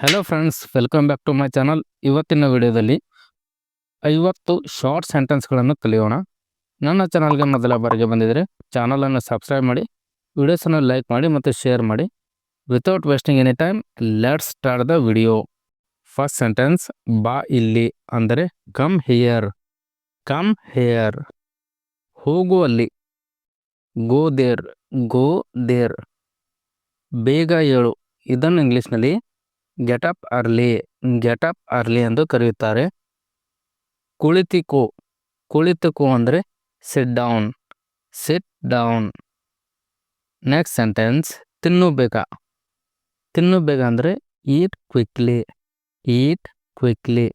Hello friends welcome back to my channel ಇವತ್ತಿನ ವಿಡಿಯೋದಲ್ಲಿ ಐವತ್ತು ಶಾರ್ಟ್ ಸೆಂಟೆನ್ಸ್ಗಳನ್ನು ಕಲಿಯೋಣ. ನನ್ನ ಚಾನಲ್ಗೆ ಮೊದಲ ಬಾರಿಗೆ ಬಂದಿದ್ದರೆ ಚಾನಲನ್ನು ಸಬ್ಸ್ಕ್ರೈಬ್ ಮಾಡಿ ವಿಡಿಯೋಸನ್ನು ಲೈಕ್ ಮಾಡಿ ಮತ್ತು ಶೇರ್ ಮಾಡಿ. Without wasting any time let's start the video first sentence ಬಾ ಇಲ್ಲಿ ಅಂದರೆ ಕಮ್ ಹಿಯರ್ ಕಮ್ ಹಿಯರ್ ಹೋಗುವಲ್ಲಿ ಗೋ ದೇರ್ ಗೋ ದೇರ್ ಬೇಗ ಏಳು. ಇದನ್ನು ಇಂಗ್ಲೀಷ್ನಲ್ಲಿ get up early get up early ಎಂದು ಕರೆಯುತ್ತಾರೆ. ಕುಳಿತಿಕೋ, ಕುಳಿತುಕೋ ಅಂದರೆ sit down sit down next sentence ತಿನ್ನು ಬೇಗ ತಿನ್ನು ಬೇಗ ಅಂದರೆ eat quickly eat quickly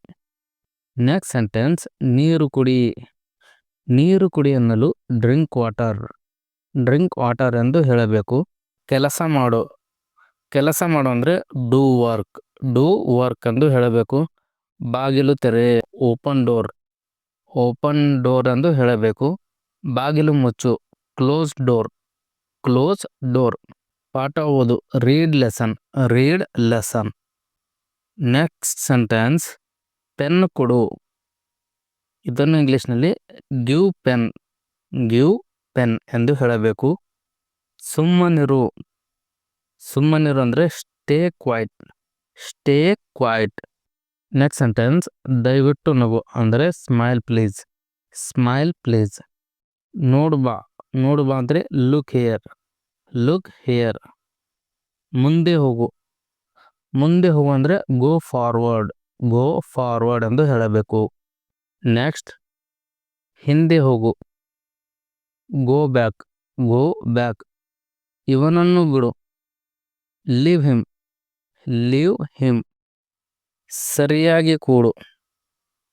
next sentence ನೀರು ಕುಡಿ. ನೀರು ಕುಡಿ ಅನ್ನಲು ಡ್ರಿಂಕ್ ವಾಟರ್ ಡ್ರಿಂಕ್ ವಾಟರ್ ಎಂದು ಹೇಳಬೇಕು. ಕೆಲಸ ಮಾಡು. ಕೆಲಸ ಮಾಡು ಅಂದರೆ ಡೂ ವರ್ಕ್ ಡೂ ವರ್ಕ್ ಎಂದು ಹೇಳಬೇಕು. ಬಾಗಿಲು ತೆರೆ ಓಪನ್ ಡೋರ್ ಓಪನ್ ಡೋರ್ ಎಂದು ಹೇಳಬೇಕು. ಬಾಗಿಲು ಮುಚ್ಚು ಕ್ಲೋಸ್ ಡೋರ್ ಕ್ಲೋಸ್ ಡೋರ್ ಪಾಠ ಓದು read lesson read lesson next sentence pen ಕೊಡು. ಇದನ್ನು ಇಂಗ್ಲೀಷ್ನಲ್ಲಿ ಗಿವ್ ಪೆನ್ ಗಿವ್ ಪೆನ್ ಎಂದು ಹೇಳಬೇಕು. ಸುಮ್ಮನಿರು. ಸುಮ್ಮನಿರು ಅಂದರೆ stay quiet stay quiet next sentence, ದಯವಿಟ್ಟು ನಗು ಅಂದರೆ ಸ್ಮೈಲ್ ಪ್ಲೀಸ್ ಸ್ಮೈಲ್ ಪ್ಲೀಸ್ ನೋಡು ಬಾ ನೋಡು ಬಾ ಅಂದರೆ ಲುಕ್ ಹೇಯರ್ ಲುಕ್ ಹೇಯರ್ ಮುಂದೆ ಹೋಗು ಮುಂದೆ ಹೋಗು ಅಂದರೆ ಗೋ ಫಾರ್ವರ್ಡ್ ಗೋ ಫಾರ್ವರ್ಡ್ ಎಂದು ಹೇಳಬೇಕು. ನೆಕ್ಸ್ಟ್, ಹಿಂದೆ ಹೋಗು, ಗೋ ಬ್ಯಾಕ್ ಗೋ ಬ್ಯಾಕ್ ಇವನನ್ನು ಬಿಡು ಲೀವ್ ಹಿಮ್ ಲೀವ್ ಹಿಮ್, ಸರಿಯಾಗಿ ಕೂಡು,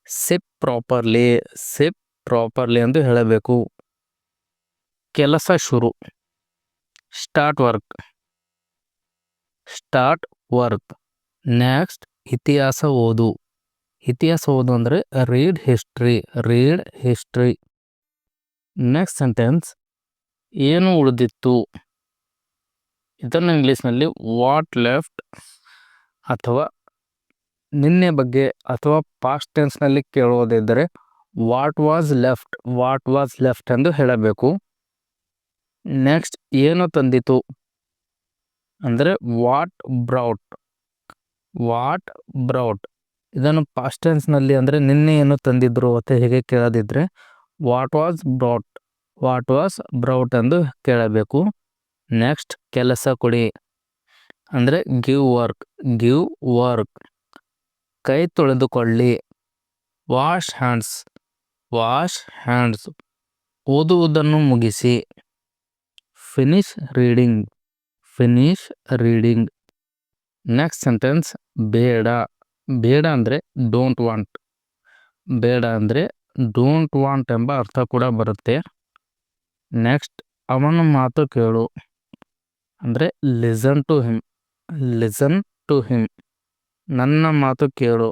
ಸಿಪ್ ಪ್ರಾಪರ್ಲಿ ಸಿಪ್ ಪ್ರಾಪರ್ಲಿ ಎಂದು ಹೇಳಬೇಕು. ಕೆಲಸ ಶುರು, start work start work, next ಇತಿಹಾಸ ಓದು ಇತಿಹಾಸ ಓದು ಅಂದರೆ read history read history. Next sentence, ಏನು ಉಳಿದಿತ್ತು? ಇದನ್ನು ಇಂಗ್ಲೀಷ್ನಲ್ಲಿ ವಾಟ್ ಲೆಫ್ಟ್ ಅಥವಾ ನಿನ್ನೆ ಬಗ್ಗೆ ಅಥವಾ ಪಾಸ್ಟ್ ಟೆನ್ಸ್ನಲ್ಲಿ ಕೇಳೋದಿದ್ದರೆ what was left what was left ಎಂದು ಹೇಳಬೇಕು. ನೆಕ್ಸ್ಟ್ ಏನು ತಂದಿತು? ಅಂದರೆ ವಾಟ್ ಬ್ರೌಟ್ ವಾಟ್ ಬ್ರೌಟ್ ಇದನ್ನು ಪಾಸ್ಟ್ ಟೆನ್ಸ್ನಲ್ಲಿ ಅಂದರೆ ನಿನ್ನೆ ಏನು ತಂದಿದ್ರು ಅಂತ ಹೇಗೆ ಕೇಳದಿದ್ದರೆ what was brought what was brought ಎಂದು ಕೇಳಬೇಕು. ನೆಕ್ಸ್ಟ್ ಕೆಲಸ ಕೊಡಿ. ಅಂದರೆ ಗಿವ್ ವರ್ಕ್ ಗಿವ್ ವರ್ಕ್ ಕೈ ತೊಳೆದುಕೊಳ್ಳಿ. ವಾಶ್ ಹ್ಯಾಂಡ್ಸ್ ವಾಶ್ ಹ್ಯಾಂಡ್ಸ್ ಓದುವುದನ್ನು ಮುಗಿಸಿ. Finish reading finish reading next sentence ಬೇಡ. ಬೇಡ ಅಂದರೆ ಡೋಂಟ್ ವಾಂಟ್ ಬೇಡ ಅಂದರೆ ಡೋಂಟ್ ವಾಂಟ್ ಎಂಬ ಅರ್ಥ ಕೂಡ ಬರುತ್ತೆ. ನೆಕ್ಸ್ಟ್ ಅವನ ಮಾತು ಕೇಳು. ಅಂದರೆ listen to him listen to him ನನ್ನ ಮಾತು ಕೇಳು.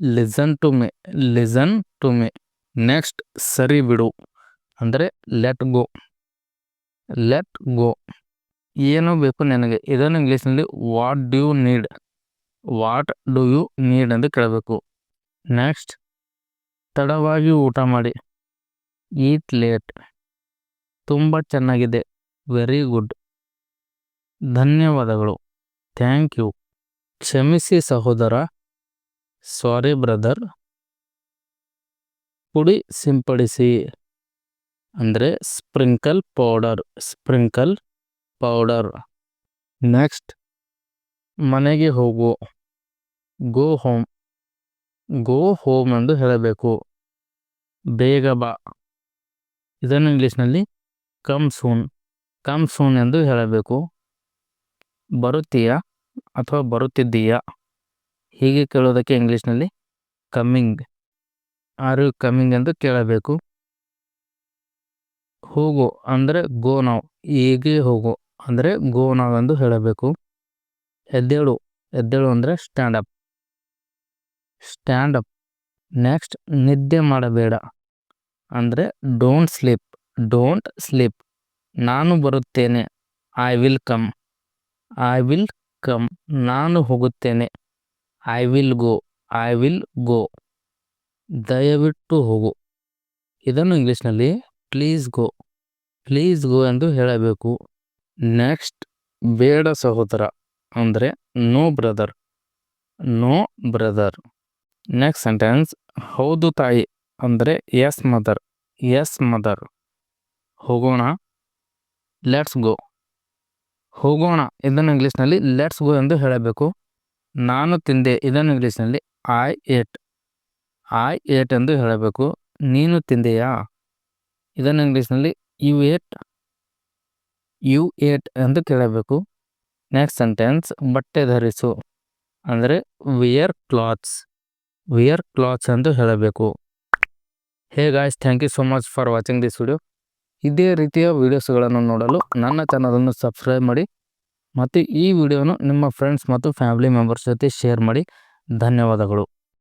Listen to me listen to me next ಸರಿ ಬಿಡು. ಅಂದರೆ ಲೆಟ್ ಗೋ ಲೆಟ್ ಗೋ ಏನು ಬೇಕು ನನಗೆ? ಇದನ್ನು ಇಂಗ್ಲೀಷ್ನಲ್ಲಿ what do you need what do you need ಎಂದು ಕೇಳಬೇಕು. ನೆಕ್ಸ್ಟ್ ತಡವಾಗಿ ಊಟ ಮಾಡಿ. ಈಟ್ ಲೇಟ್ ತುಂಬ ಚೆನ್ನಾಗಿದೆ. ವೆರಿ ಗುಡ್ ಧನ್ಯವಾದಗಳು. Thank you. ಕ್ಷಮಿಸಿ ಸಹೋದರ ಸಾರಿ ಬ್ರದರ್. ಪುಡಿ ಸಿಂಪಡಿಸಿ. ಅಂದರೆ sprinkle powder sprinkle powder. Next, ಮನೆಗೆ ಹೋಗು. Go home. ಗೋ ಹೋಮ್ ಎಂದು ಹೇಳಬೇಕು. ಬೇಗ ಬಾ. ಇದನ್ನು ಇಂಗ್ಲೀಷ್ನಲ್ಲಿ ಕಮ್ ಸೂನ್ ಕಮ್ ಸೂನ್ ಎಂದು ಹೇಳಬೇಕು. ಬರುತ್ತೀಯಾ ಅಥವಾ ಬರುತ್ತಿದ್ದೀಯಾ? ಹೀಗೆ ಕೇಳೋದಕ್ಕೆ ಇಂಗ್ಲೀಷ್ನಲ್ಲಿ ಕಮ್ಮಿಂಗ್ ಆರ್ ಯು ಕಮ್ಮಿಂಗ್ ಎಂದು ಕೇಳಬೇಕು. ಹೋಗು ಅಂದರೆ ಗೋ ನಾವು ಹೀಗೆ ಹೋಗು ಅಂದರೆ ಗೋ ನಾವು ಎಂದು ಹೇಳಬೇಕು. ಎದ್ದೇಳು. ಎದ್ದೇಳು ಅಂದರೆ stand up stand up next ನಿದ್ದೆ ಮಾಡಬೇಡ ಅಂದರೆ ಡೋಂಟ್ ಸ್ಲೀಪ್ ಡೋಂಟ್ ಸ್ಲೀಪ್ ನಾನು ಬರುತ್ತೇನೆ. I will come I will come ನಾನು ಹೋಗುತ್ತೇನೆ. I will go I will go ದಯವಿಟ್ಟು ಹೋಗು. ಇದನ್ನು ಇಂಗ್ಲೀಷ್ನಲ್ಲಿ ಪ್ಲೀಸ್ ಗೋ ಪ್ಲೀಸ್ ಗೋ ಎಂದು ಹೇಳಬೇಕು. ನೆಕ್ಸ್ಟ್ ಬೇಡ ಸಹೋದರ ಅಂದರೆ no brother no brother next sentence ಹೌದು ತಾಯಿ ಅಂದರೆ ಎಸ್ ಮದರ್ ಎಸ್ ಮದರ್ ಹೋಗೋಣ. ಲೆಟ್ಸ್ ಗೋ ಹೋಗೋಣ ಇದನ್ನು ಇಂಗ್ಲೀಷ್ನಲ್ಲಿ ಲೆಟ್ಸ್ ಗೋ ಎಂದು ಹೇಳಬೇಕು. ನಾನು ತಿಂದೆ ಇದನ್ನು ಇಂಗ್ಲೀಷ್ನಲ್ಲಿ ಐ ಏಟ್ ಐ ಏಟ್ ಎಂದು ಹೇಳಬೇಕು. ನೀನು ತಿಂದೆಯಾ? ಇದನ್ನು ಇಂಗ್ಲೀಷ್ನಲ್ಲಿ ಯು ಏಟ್ ಯು ಏಟ್ ಎಂದು ಕೇಳಬೇಕು. ನೆಕ್ಸ್ಟ್ ಸೆಂಟೆನ್ಸ್ ಬಟ್ಟೆ ಧರಿಸು. ಅಂದರೆ ವಿಯರ್ ಕ್ಲಾತ್ಸ್ ವಿಯರ್ ಕ್ಲಾತ್ಸ್ ಎಂದು ಹೇಳಬೇಕು. Hey guys thank you so much for watching this video ಇದೇ ರೀತಿಯ ವೀಡಿಯೋಸ್ಗಳನ್ನು ನೋಡಲು ನನ್ನ ಚಾನಲನ್ನು ಸಬ್ಸ್ಕ್ರೈಬ್ ಮಾಡಿ ಮತ್ತು ಈ ವಿಡಿಯೋನು ನಿಮ್ಮ ಫ್ರೆಂಡ್ಸ್ ಮತ್ತು ಫ್ಯಾಮಿಲಿ ಮೆಂಬರ್ಸ್ ಜೊತೆ ಶೇರ್ ಮಾಡಿ. ಧನ್ಯವಾದಗಳು.